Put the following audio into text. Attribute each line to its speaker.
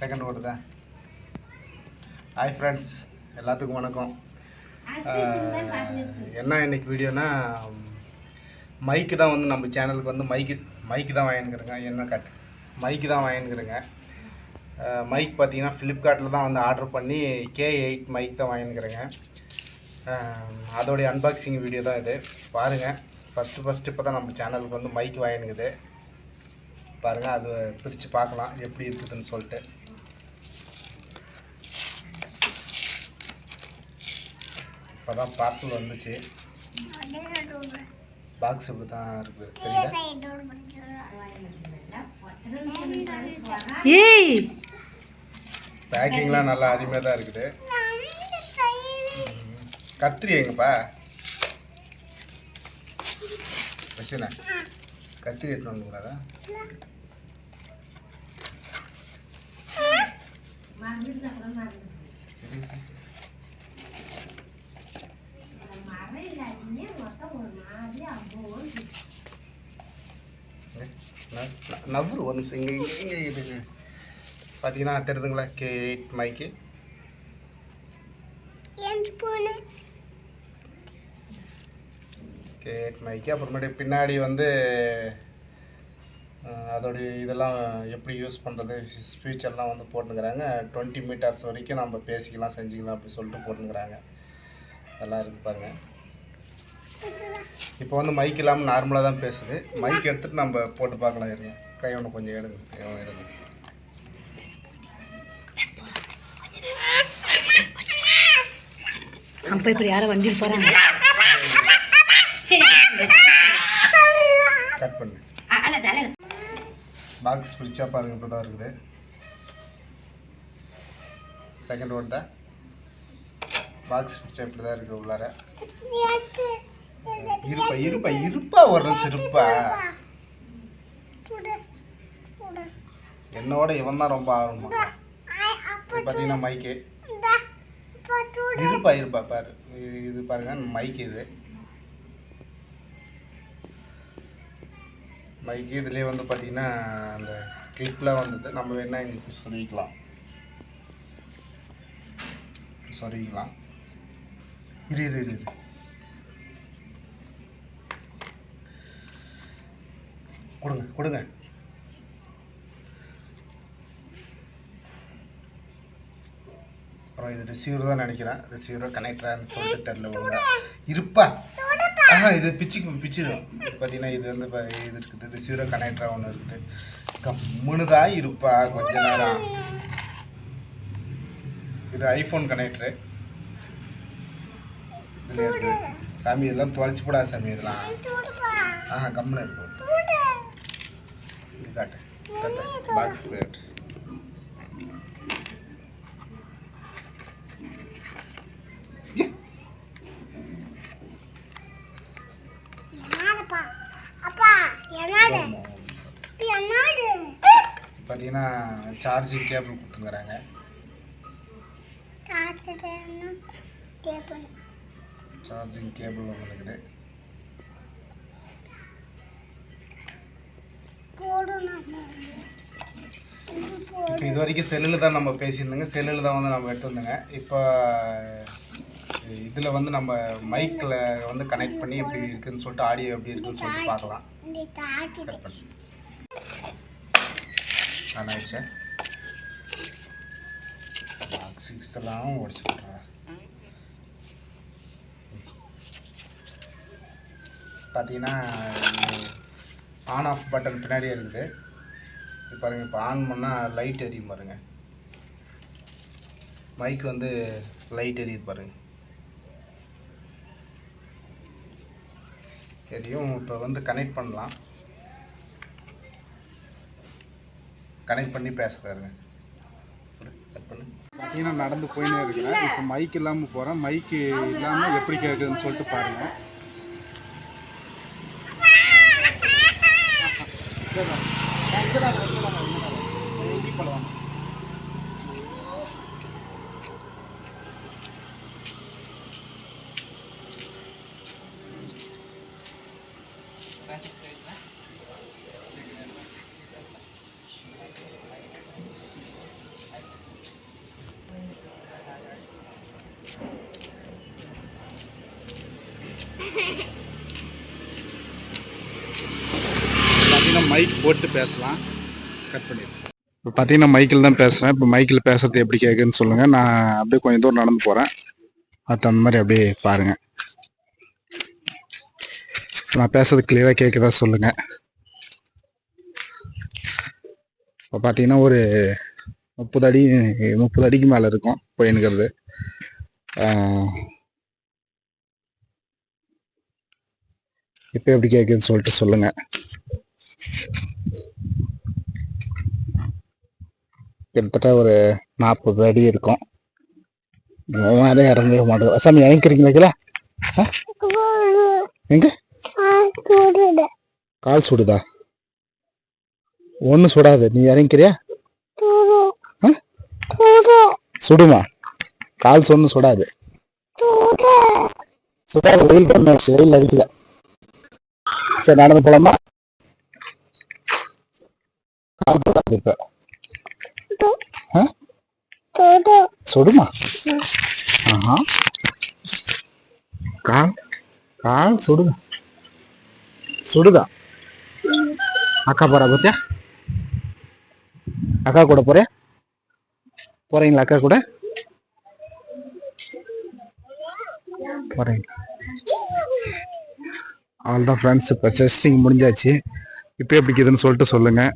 Speaker 1: Second ஓடுதா hi friends எல்லாத்துக்கும் வணக்கம். என்ன இன்னைக்கு வீடியோனா மைக்கு தான் வந்து நம்ம சேனலுக்கு வந்து மைக்கு மைக்கு தான் வாங்கினுக்கிறேங்க. என்ன காட்டு மைக்கு தான் வாங்கினுக்கிறேங்க. மைக் பார்த்தீங்கன்னா ஃப்ளிப்கார்ட்டில் தான் வந்து ஆர்டர் பண்ணி கே எயிட் மைக் தான் வாங்கினுக்கிறேங்க. அதோடைய அன்பாக்சிங் வீடியோ தான் இது. பாருங்கள் ஃபஸ்ட்டு ஃபஸ்ட்டு இப்போ தான் நம்ம சேனலுக்கு வந்து மைக் வாங்கினுக்குது. பாருங்கள் அது பிரித்து பார்க்கலாம் எப்படி இருக்குதுன்னு சொல்லிட்டு. இப்போ தான் பார்சல் வந்துச்சு. பாக்ஸ் இப்படி தான் இருக்குது தெரியுதா
Speaker 2: ஏய்!
Speaker 1: பேக்கிங்லாம் நல்லா அருமையாக தான் இருக்குது. கத்திரி எங்கப்பா வச்சுண்ணே கத்திரி எடுத்துட்டு வந்து நவ்வரு ஒரு நிமிஷம். இங்கே இங்கே இங்கே பார்த்தீங்கன்னா தெரியுதுங்களா கே எயிட் மைக்கு. கே எயிட் மைக்கு. அப்புறமேட்டு பின்னாடி வந்து அதோடைய இதெல்லாம் எப்படி யூஸ் பண்ணுறது ஸ்பீச்சர்லாம் வந்து போட்டுக்கிறாங்க டுவெண்ட்டி மீட்டர்ஸ் வரைக்கும் நம்ம பேசிக்கலாம் செஞ்சுக்கலாம் அப்படி சொல்லிட்டு போட்டுக்கிறாங்க நல்லா இருக்கு பாருங்க. இப்போ வந்து மைக் இல்லாமல் நார்மலாக தான் பேசுது. மைக் எடுத்துகிட்டு நம்ம போட்டு பார்க்கலாம் இருங்க. கை ஒன்று கொஞ்சம் எடுங்க கை ஒன்று எடுங்க.
Speaker 2: அப்போ இப்படி யாரோ வண்டியில் போகிறாங்க
Speaker 1: கட் பண்ணு. பாக்ஸ் பிரிச்சா பாருங்க இப்படி தான் இருக்குது. செகண்ட் ஓட் தான். பாக்ஸ் பிரிச்சா இப்படி தான் இருக்குது உள்ளார இருப்பா இருப்பா இருப்பா ஒரு நிமிஷம் இருப்பா. என்னோட இவன் தான் ரொம்ப ஆர்வம் இது பார்த்தீங்கன்னா மைக்கு இருப்பா இருப்பா பாரு. இது பாருங்க மைக் இது. பைக்கு இதுலேயே வந்து பார்த்தீங்கன்னா அந்த கிளிப்லாம் வந்தது நம்ம வேணால் எங்களுக்கு சொல்லிக்கலாம். சொல்லிக்கலாம். இரு இரு இரு இரு. கொடுங்க கொடுங்க. அப்புறம் இது ரிசீவர் தான் நினைக்கிறேன். ரிசீவரோ கனெக்டரான்னு சொல்லிட்டு தெரில ஒழுங்கா. இருப்பா. ஆஹா இது பிச்சுக்கு பிச்சிடும் பார்த்தீங்கன்னா இது வந்து இது இருக்குது. ரிசீவரோ கனெக்டரா ஒன்று இருக்குது. கம்முன்னு தான் இருப்பா கொஞ்ச நேரம் இது ஐஃபோன் கனெக்டரு இதில் இருக்கு. சாமி இதெல்லாம் தொலைச்சி போடா சாமி இதெல்லாம். ஆஹா கம்முன்னு இருக்கும் இங்கே காட்டு காட்டு பாக்ஸில் காட்டு பார்த்தீங்கன்னா சார்ஜிங் கேபிள் கொடுத்துங்கிறாங்க. சார்ஜிங் கேபிள் ஒன்று இருக்குது இப்போ இது வரைக்கும் செல்லில் தான் நம்ம பேசியிருந்தோங்க. செல்லில் தான் வந்து நம்ம எடுத்துருந்தோங்க இப்போ இதில் வந்து நம்ம மைக்கில் வந்து கனெக்ட் பண்ணி எப்படி இருக்குதுன்னு சொல்லிட்டு ஆடியோ எப்படி இருக்குதுன்னு சொல்லிட்டு பார்க்கலாம். கட் பண்ணி. ஆன் சிக்ஸ்த்தெல்லாம் உடச்சு பார்த்தீங்கன்னா ஆன் ஆஃப் பட்டன் பின்னாடியே இருக்குது. இது பாருங்கள் இப்போ ஆன் பண்ணால் லைட் எரியும் பாருங்கள் மைக் வந்து லைட் எரியுது பாருங்கள் எரியும் இப்போ வந்து கனெக்ட் பண்ணலாம். கனெக்ட் பண்ணி பேசுகிறாருங்க பார்த்தீங்கன்னா நடந்து போயினே இருக்கிறேன் இப்போ மைக் இல்லாமல் போகிறேன் மைக்கு இல்லாமல் எப்படி கேட்குதுன்னு சொல்லிட்டு பாருங்கள் சரி. பார்த்தீங்கன்னா மைக் போட்டு பேசலாம். கட் பண்ணிடுறேன் இப்போ பார்த்தீங்கன்னா மைக்கில் தான் பேசுகிறேன் இப்போ மைக்கில் பேசுறது எப்படி கேட்குன்னு சொல்லுங்கள் நான் அப்படியே கொஞ்சம் தூரம் நடந்து போகிறேன் அது தகுந்த மாதிரி அப்படியே பாருங்கள் நான் பேசுறது கிளியராக கேட்குதா சொல்லுங்கள் இப்போ பார்த்தீங்கன்னா ஒரு முப்பது அடி முப்பது அடிக்கு மேலே இருக்கும் போயின்னுக்கிறது. இப்போ எப்படி கேட்குதுன்னு சொல்லிட்டு சொல்லுங்க. கிட்டத்தட்ட ஒரு நாற்பது அடி இருக்கும். மேலே இறங்கவே மாட்டேங்குது. சாமி இறங்கிக்கிறீங்களா எங்க? கால் சுடுதா. ஒன்றும் சுடாது? நீ இறங்கிக்கிறியா? சுடுமா? கால் சொன்னு சுடாது. சுடாது வெயில் பண்ண வெயில் அடிக்கல. சரி நடந்து போலாமா? கால் சுடாது இப்ப? சுடுமா? ஆஹா. கால் கால் சுடுதா சுடுதா. அக்கா போறா பத்தியா? அக்கா கூட போறியா போறீங்களா அக்கா கூட? போறீங்க அவ்வளோதான் ஃப்ரெண்ட்ஸ் இப்போ டெஸ்டிங் முடிஞ்சாச்சு. இப்போ எப்படி இருக்குதுன்னு சொல்லிட்டு சொல்லுங்கள்